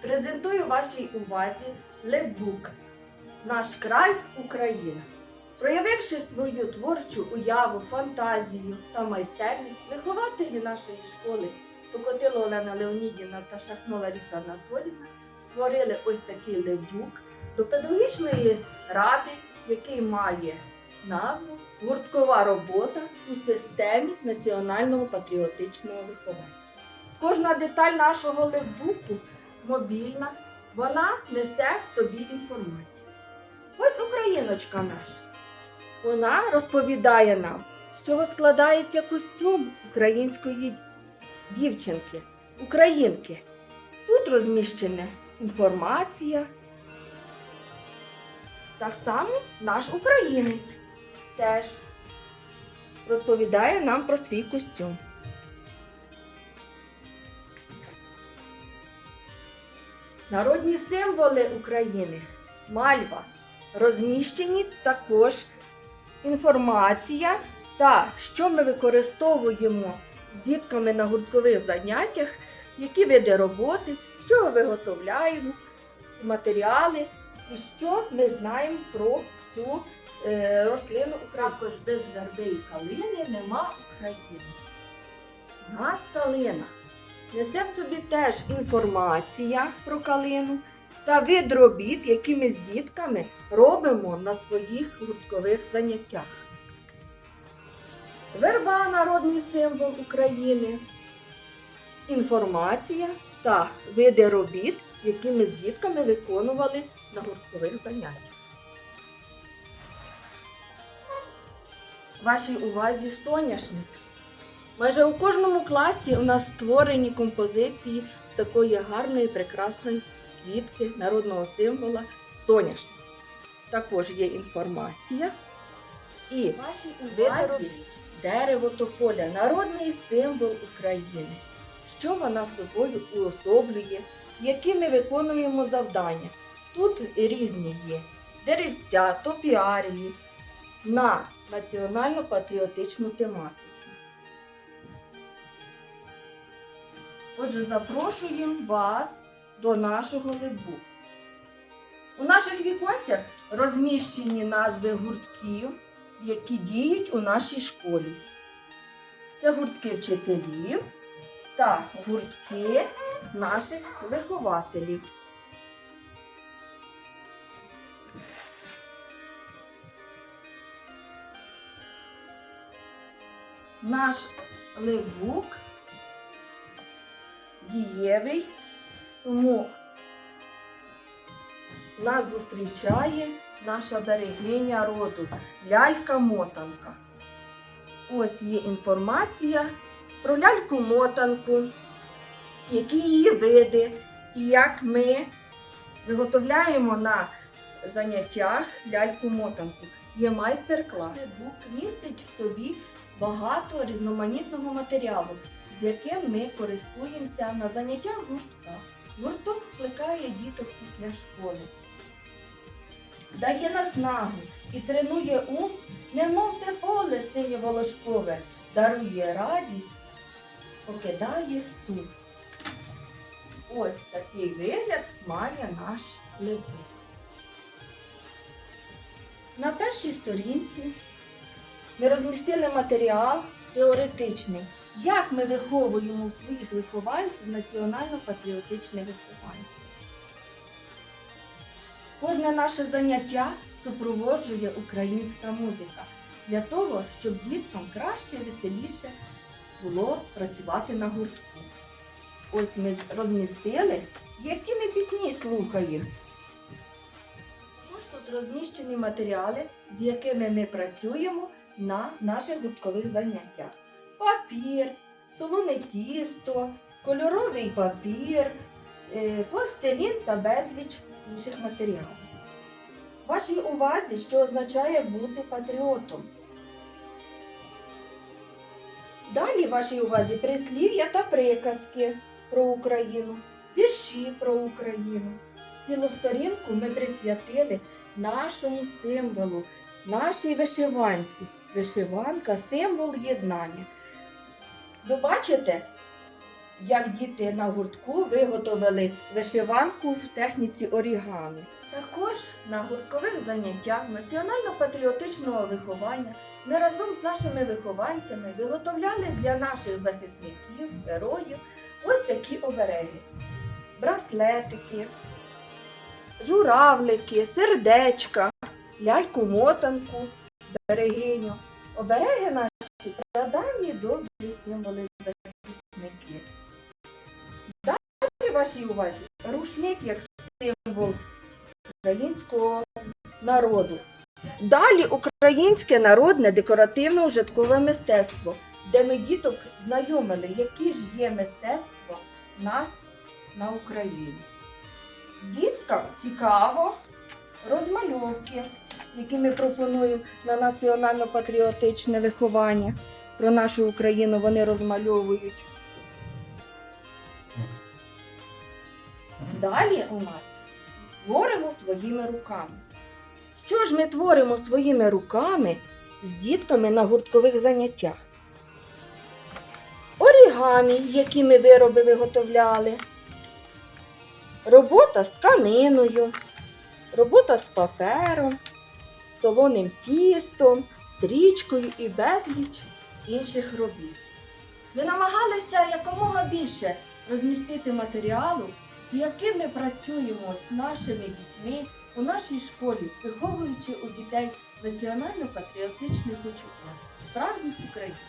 Презентую вашій увазі лепбук Наш край Україна. Проявивши свою творчу уяву, фантазію та майстерність, вихователі нашої школи Покотило Олена Леонідівна та Шахно Лариса Анатолівна створили ось такий лепбук до педагогічної ради, який має назву Гурткова робота у системі національного патріотичного виховання. Кожна деталь нашого лепбуку мобільна, вона несе в собі інформацію. Ось україночка наша. Вона розповідає нам, з чого складається костюм української дівчинки, українки. Тут розміщена інформація. Так само наш українець теж розповідає нам про свій костюм. Народні символи України мальва. Розміщені також інформація та що ми використовуємо з дітками на гурткових заняттях, які види роботи, що ми виготовляємо, матеріали і що ми знаємо про цю е, рослину України. Також без верби і калини нема України. У нас калина несе в собі теж інформація про калину та вид робіт, які ми з дітками робимо на своїх гурткових заняттях. Верба народний символ України, інформація та види робіт, які ми з дітками виконували на гурткових заняттях. Вашій увазі соняшник. Майже у кожному класі у нас створені композиції з такої гарної, прекрасної квітки народного символа соняшник. Також є інформація. І вашій дерево тополя народний символ України. Що вона собою уособлює, які ми виконуємо завдання. Тут різні є деревця, топіарії на національно-патріотичну тематику. Отже, запрошуємо вас до нашого лебу. У наших віконцях розміщені назви гуртків, які діють у нашій школі. Це гуртки вчителів та гуртки наших вихователів. Наш лебук дієвий, тому нас зустрічає наша берегиня роду лялька-мотанка. Ось є інформація про ляльку-мотанку, які її види і як ми виготовляємо на заняттях ляльку-мотанку. Є майстер-клас. Бук містить в собі багато різноманітного матеріалу, яким ми користуємося на заняттях гуртка. Гурток скликає діток після школи, дає наснагу і тренує ум, немов те поле синє волошкове, дарує радість, покидає сум. Ось такий вигляд має наш лепик. На першій сторінці ми розмістили матеріал теоретичний, як ми виховуємо своїх вихованців національно-патріотичне виховання. Кожне наше заняття супроводжує українська музика для того, щоб діткам краще і веселіше було працювати на гуртку. Ось ми розмістили, які ми пісні слухаємо. Ось тут розміщені матеріали, з якими ми працюємо на наших гурткових заняттях. Папір, солоне тісто, кольоровий папір, е, пластилін та безліч інших матеріалів. Вашій увазі, що означає бути патріотом. Далі вашій увазі прислів'я та приказки про Україну, вірші про Україну. Цілу сторінку ми присвятили нашому символу, нашій вишиванці. Вишиванка символ єднання. Ви бачите, як діти на гуртку виготовили вишиванку в техніці орігамі. Також на гурткових заняттях з національно-патріотичного виховання ми разом з нашими вихованцями виготовляли для наших захисників, героїв ось такі обереги: браслетики, журавлики, сердечка, ляльку-мотанку, берегиню. Обереги наші прадавні добрі символи захисників. Далі вашій увазі рушник як символ українського народу. Далі українське народне декоративно-ужиткове мистецтво, де ми діток знайомили, які ж є мистецтва в нас на Україні. Діткам цікаво розмальовки, які ми пропонуємо на національно-патріотичне виховання. Про нашу Україну вони розмальовують. Далі у нас творимо своїми руками. Що ж ми творимо своїми руками з дітками на гурткових заняттях? Орігамі, які ми вироби виготовляли. Робота з тканиною, робота з папером, солоним тістом, стрічкою і безліч інших робіт. Ми намагалися якомога більше розмістити матеріалу, з яким ми працюємо з нашими дітьми у нашій школі, виховуючи у дітей національно-патріотичне почуття, справді українське.